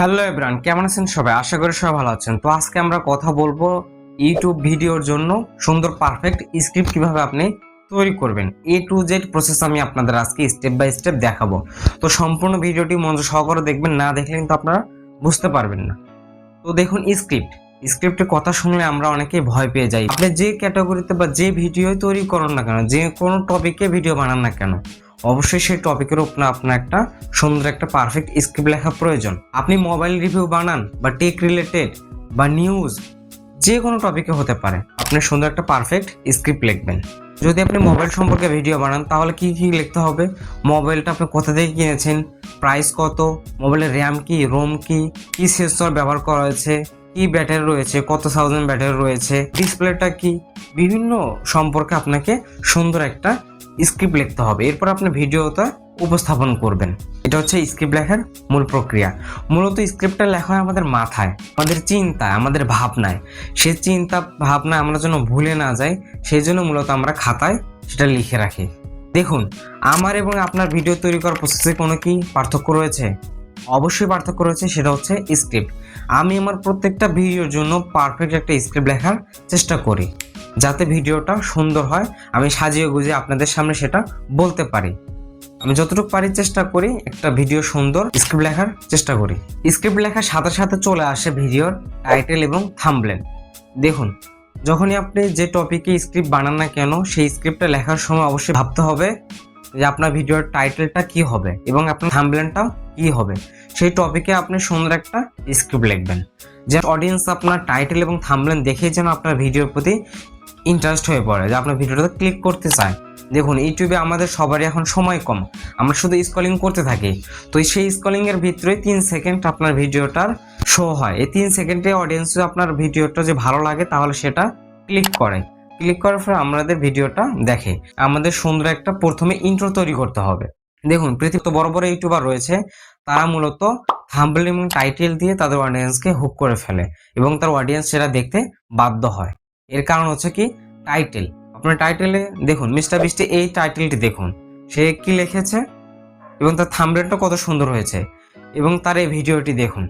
Hello এব্রান কেমন আছেন সবাই? আশা করি সবাই ভালো আছেন। তো আজকে আমরা কথা বলব ইউটিউব ভিডিওর জন্য সুন্দর পারফেক্ট স্ক্রিপ্ট কীভাবে আপনি তৈরি করবেন। এ টু জেড প্রসেস আমি আপনাদের আজকে স্টেপ বাই স্টেপ দেখাবো। তো সম্পূর্ণ ভিডিওটি মনোযোগ সহকারে দেখবেন, না দেখলে কিন্তু আপনারা বুঝতে পারবেন না। তো দেখুন স্ক্রিপ্ট স্ক্রিপ্টের কথা শুনলে আমরা অনেকেই ভয় পেয়ে যাই। আপনি যে ক্যাটাগরিতে বা যে ভিডিও তৈরি করুন না কেন, যে কোনো টপিকে ভিডিও বানান না কেন অবশ্যই সেই টপিকের উপর আপনার একটা সুন্দর একটা পারফেক্ট স্ক্রিপ্ট লেখা প্রয়োজন। আপনি মোবাইল রিভিউ বানান বা টেক রিলেটেড বা নিউজ যে কোনো টপিকে হতে পারে। আপনি সুন্দর একটা পারফেক্ট স্ক্রিপ্ট লিখবেন। যদি আপনি মোবাইল সম্পর্কে ভিডিও বানান, তাহলে কি কি লিখতে হবে? মোবাইলটা আপনি কোথা থেকে কিনেছেন? প্রাইস কত? মোবাইলের র্যাম কি রোম কি? কি সেন্সর ব্যবহার করা হয়েছে? কি ব্যাটারি রয়েছে? কত থাউজেন্ড ব্যাটারি রয়েছে? ডিসপ্লেটা কি? বিভিন্ন সম্পর্কে আপনাকে সুন্দর একটা স্ক্রিপ্ট লিখতে হবে। এরপর আপনি ভিডিওটা উপস্থাপন করবেন। এটা হচ্ছে স্ক্রিপ্ট লেখার মূল প্রক্রিয়া। মূলত স্ক্রিপ্টটা লেখা হয় আমাদের মাথায়, আমাদের চিন্তায়, আমাদের ভাবনায়। সেই চিন্তা, ভাবনা আমরা যেন ভুলে না যাই, সেই জন্য মূলত আমরা খাতায় সেটা লিখে রাখি। দেখুন, আমার এবং আপনার ভিডিও তৈরি করার প্রসেসে কোনো কি পার্থক্য রয়েছে? অবশ্যই পার্থক্য রয়েছে, সেটা হচ্ছে স্ক্রিপ্ট আমি আমার প্রত্যেকটা ভিডিওর জন্য পারফেক্ট একটা স্ক্রিপ্ট লেখার চেষ্টা করি। যাতে ভিডিওটা সুন্দর হয়, আমি সাজিয়ে গুজিয়ে আপনাদের সামনে সেটা বলতে পারি। আমি যতটুকু পারি চেষ্টা করি, একটা ভিডিও সুন্দর স্ক্রিপ্ট লেখার চেষ্টা করি। স্ক্রিপ্ট লেখার সাথে সাথে চলে আসে ভিডিওর টাইটেল এবং থাম্বলেন দেখুন, যখনই আপনি যে টপিকে স্ক্রিপ্ট বানান না কেন, সেই স্ক্রিপ্টটা লেখার সময় অবশ্যই ভাবতে হবে যে আপনার ভিডিওর টাইটেলটা কি হবে এবং আপনার থাম্বলেনটাও কি হবে, সেই টপিকে আপনি সুন্দর একটা স্ক্রিপ্ট লিখবেন। যে অডিয়েন্স আপনার টাইটেল এবং থাম্বলেন দেখেই যেন আপনার ভিডিওর প্রতি ইন্টারেস্ট হয়ে পড়ে, যে আপনার ভিডিওটাতে ক্লিক করতে চায়। দেখুন, ইউটিউবে আমাদের সবারই এখন সময় কম, আমরা শুধু স্কলিং করতে থাকি। তো সেই স্কলিং এর ভিতরে তিন সেকেন্ড আপনার ভিডিওটার শো হয়। এই তিন সেকেন্ডে অডিয়েন্স আপনার ভিডিওটা যে ভালো লাগে, তাহলে সেটা ক্লিক করে। ক্লিক করার পর আমাদের ভিডিওটা দেখে আমাদের সুন্দর একটা প্রথমে ইন্ট্রো তৈরি করতে হবে। দেখুন, পৃথিবীতে বড় বড় ইউটিউবার রয়েছে, তারা মূলত থাম্বনেল এবং টাইটেল দিয়ে তাদের অডিয়েন্সকে হুক করে ফেলে এবং তার অডিয়েন্স সেটা দেখতে বাধ্য হয়। এর কারণ হচ্ছে কি? টাইটেল আপনার টাইটেলে দেখুন মিস্টার বৃষ্টি এই টাইটেলটি দেখুন। সে কি লিখেছে এবং তার থাম্বনেলটা কত সুন্দর হয়েছে এবং তার এই ভিডিওটি দেখুন।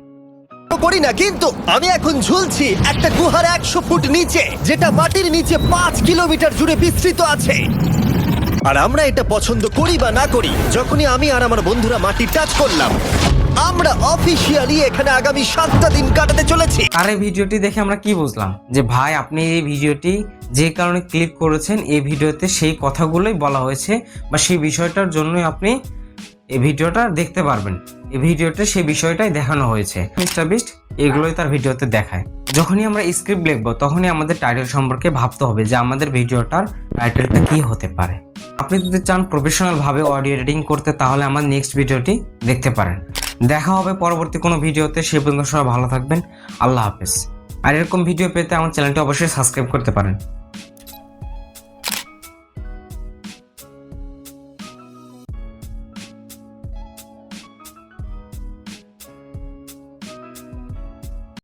করি না, কিন্তু আমি এখন ঝুলছি একটা গুহার একশো ফুট নিচে, যেটা মাটির নিচে পাঁচ কিলোমিটার জুড়ে বিস্তৃত আছে। আর আমরা এটা পছন্দ করি বা না করি, যখনই আমি আর আমার বন্ধুরা মাটি টাচ করলাম, আমরা অফিসিয়ালি এখানে আগামী সাতটা দিন কাটাতে চলেছি। তার এই ভিডিওটি দেখে আমরা কি বুঝলাম? যে ভাই, আপনি এই ভিডিওটি যে কারণে ক্লিক করেছেন, এই ভিডিওতে সেই কথাগুলোই বলা হয়েছে বা সেই বিষয়টার জন্যই আপনি এই ভিডিওটা দেখতে পারবেন। এই ভিডিওতে সেই বিষয়টাই দেখানো হয়েছে। মিস্টার বিস্ট এগুলোই তার ভিডিওতে দেখায়। যখনই আমরা স্ক্রিপ্ট লিখব, তখনই আমাদের টাইটেল সম্পর্কে ভাবতে হবে যে আমাদের ভিডিওটার টাইটেলটা কি হতে পারে। আপনি যদি চান প্রফেশনাল ভাবে অডিও এডিটিং করতে, তাহলে আমার নেক্সট ভিডিওটি দেখতে পারেন। দেখা হবে পরবর্তী কোনো ভিডিওতে। সে পর্যন্ত সবাই ভালো থাকবেন। আল্লাহ হাফেজ। আর এরকম ভিডিও পেতে আমার চ্যানেলটি অবশ্যই সাবস্ক্রাইব করতে পারেন।